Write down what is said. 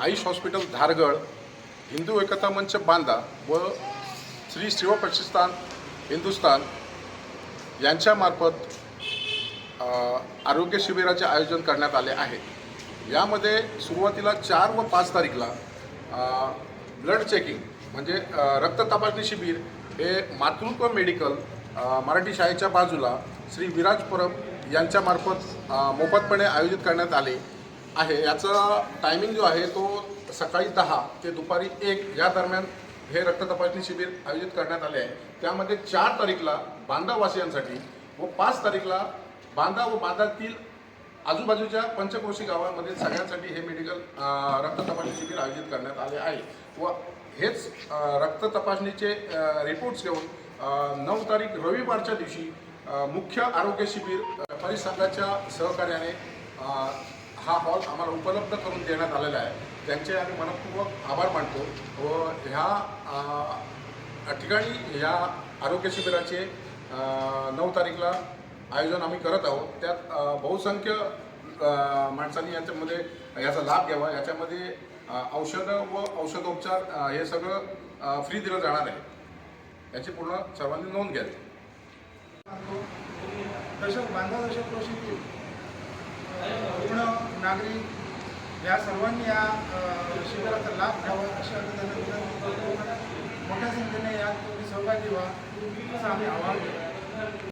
Ayush hospital Dhargad Hindu Ekta Manch Banda व श्री शिव हिंदुस्तान यांच्यामार्फत आरोग्य शिबिराचे आयोजन करण्यात आले आहे. यामध्ये सुरुवातीला चार व पाच तारीखला ब्लड चेकिंग म्हणजे रक्त तपासणी शिबिर हे मातृत्व मेडिकल मराठी शाळेच्या बाजूला श्री विराज परब यांच्यामार्फत मोफतपणे आयोजित करण्यात आले. आहे. याचा टायमिंग जो आहे तो सकाळी दहा ते दुपारी एक या दरम्यान हे रक्त तपासणी शिबिर आयोजित करण्यात आले आहे. त्यामध्ये चार तारीखला बांधावासियांसाठी व पाच तारीखला बांधा व बांधातील आजूबाजूच्या पंचक्रोशी गावांमध्ये सगळ्यांसाठी हे मेडिकल अ, रक्त तपासणी शिबिर आयोजित करण्यात आले आहे. व हेच रक्ततपासणीचे रक्त तपासणीचे रिपोर्ट्स घेऊन नऊ तारीख रविवारच्या दिवशी मुख्य आरोग्य शिबिर परिसंघाच्या सहकार्याने हॉल आम्हाला उपलब्ध करून देण्यात आलेला आहे. त्यांचे आम्ही मनपूर्वक आभार मानतो व ह्या ठिकाणी ह्या आरोग्य शिबिराचे नऊ तारीखला आयोजन आम्ही करत आहोत. त्यात बहुसंख्य माणसांनी याच्यामध्ये याचा लाभ घ्यावा. याच्यामध्ये औषधं व औषधोपचार हे सगळं फ्री दिलं जाणार आहे. याची पूर्ण सर्वांनी नोंद घ्यावी. दशक बांधा दशक कृषी नागरिक या सर्वांनी या शिबिराचा लाभ घ्यावा अशी आम्ही त्यांना विनंती करतो मोठ्या संख्येने यात तुम्ही सहभागी व्हा. असं आम्ही आवाहन